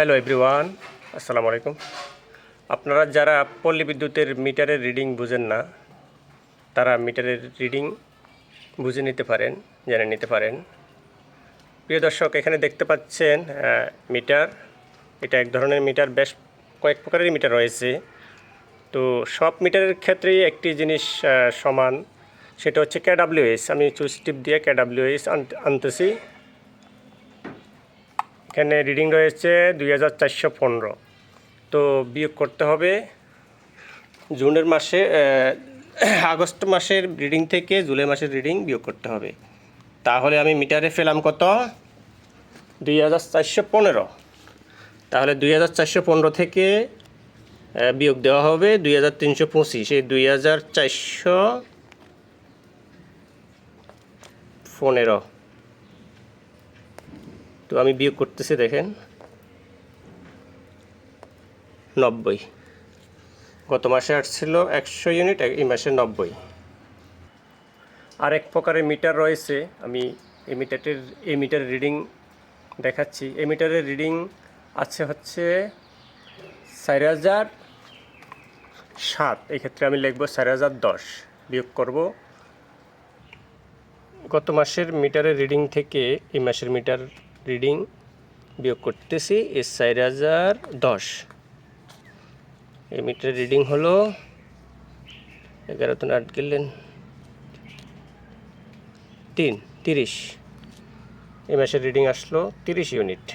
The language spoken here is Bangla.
হ্যালো এভরিওয়ান আসসালামু আলাইকুম আপনারা যারা পল্লী বিদ্যুতের মিটারের রিডিং বুঝেন না, তারা মিটারের রিডিং বুঝে নিতে পারেন, জেনে নিতে পারেন। প্রিয় দর্শক, এখানে দেখতে পাচ্ছেন মিটার। এটা এক ধরনের মিটার, বেশ কয়েক প্রকারের মিটার রয়েছে। তো সব মিটারের ক্ষেত্রেই একটি জিনিস সমান, সেটা হচ্ছে কেডাব্লিউএস আমি চুজ টিপ দিয়ে কেডাব্লিউএস আনতেছি। এখানে রিডিং রয়েছে দুই হাজার চারশো পনেরো। তো বিয়োগ করতে হবে জুনের মাসে আগস্ট মাসের রিডিং থেকে জুলাই মাসের রিডিং বিয়োগ করতে হবে। তাহলে আমি মিটারে ফেলাম কত? দুই হাজার চারশো পনেরো। তাহলে দুই হাজার চারশো পনেরো থেকে বিয়োগ দেওয়া হবে দুই হাজার তিনশো পঁচিশ। এই দুই হাজার চারশো পনেরো। তো আমি বিয়োগ করতেছি, দেখেন। নব্বই। গত মাসে আসছিল একশো ইউনিট, এই মাসে নব্বই। আর এক প্রকারের মিটার রয়েছে, আমি এই মিটারের এই মিটারের রিডিং দেখাচ্ছি। এই মিটারের রিডিং আছে হচ্ছে চার হাজার সাত। এক্ষেত্রে আমি লিখব চার হাজার দশ, বিয়োগ করব। গত মাসের মিটারের রিডিং থেকে এই মাসের মিটার রিডিং বিয়োগ করতেছি এস চার হাজার দশ। এই মিটার রিডিং হলো এগারো তো আট গেলেন। তিন, তিরিশ। এই মাসের রিডিং আসলো তিরিশ ইউনিট